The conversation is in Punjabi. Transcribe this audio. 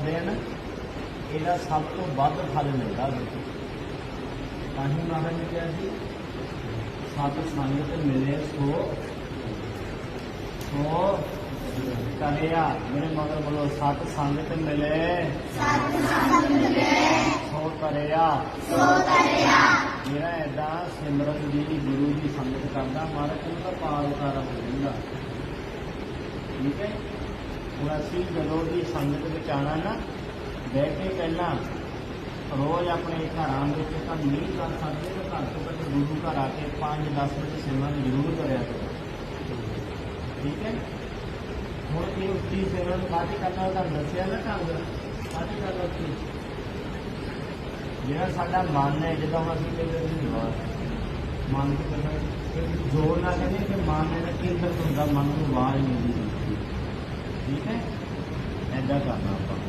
ਕਰਦੇ ਆ ਨਾ ਇਹਦਾ ਸਭ ਤੋਂ ਵੱਧ ਫਲ ਮਿਲਦਾ ਉਹਦੇ ਤਾਂ। ਹੀ ਮਹਾਰਾਜ ਨੇ ਕਿਹਾ ਸੀ ਸਤ ਸੰਗਤ ਮਿਲੇ ਸੋ ਸੋ ਕਰਿਆ। ਮੇਰੇ ਮਗਰ ਬੋਲੋ ਸਤ ਸੰਗਤ ਮਿਲੇ। ਸੋ ਕਰਿਆ। ਮੇਰਾ ਐਦਾਂ ਸਿਮਰਨ ਦੀ ਗੁਰੂ ਦੀ ਸੰਗਤ ਕਰਦਾ ਮਹਾਰਾਜ ਨੂੰ ਤਾਂ ਪਾਰ ਉਤਾਰਾ ਹੋ ਜਾਂਦਾ। ਠੀਕ ਹੈ? ਹੁਣ ਅਸੀਂ ਜਦੋਂ ਦੀ ਸੰਗਤ ਵਿੱਚ ਆਣਾ ਨਾ ਬਹਿ ਕੇ ਪਹਿਲਾਂ ਰੋਜ਼ ਆਪਣੇ ਘਰਾਂ ਵਿੱਚ ਤਾਂ ਨਹੀਂ ਕਰ ਸਕਦੇ ਤਾਂ ਘੱਟ ਤੋਂ ਘੱਟ ਗੁਰੂ ਘਰ ਆ ਕੇ 5-10 ਮਿੰਟ ਸਿਮਰਨ ਜ਼ਰੂਰ ਕਰਿਆ ਕਰੋ ਠੀਕ ਹੈ ਹੁਣ ਇਹ ਉੱਚੀ ਸਿਮਰਨ ਕਾਹਦੀ ਕਰਨਾ ਉਹਦਾ ਦੱਸਿਆ ਨਾ ਢੰਗ ਕਾਹਦੀ ਕਰਨਾ ਉੱਚੀ ਜਿਹੜਾ ਸਾਡਾ ਮਨ ਹੈ ਜਦੋਂ ਅਸੀਂ ਕਹਿੰਦੇ ਸੀ ਵਾਹ ਮਨ ਤੋਂ ਕਹਿੰਦਾ ਜੋਰ ਨਾਲ ਕਹਿੰਦੇ ਕਿ ਮਨ ਦਾ ਕੇਂਦਰ ਹੁੰਦਾ ਮਨ ਨੂੰ ਆਵਾਜ਼ ਨਹੀਂ ਦਿੰਦੀ ਠੀਕ ਹੈ ਐਦਾਂ ਕਰਨਾ ਆਪਾਂ ਅੱਜ ਦਾ ਪ੍ਰੋਗਰਾਮ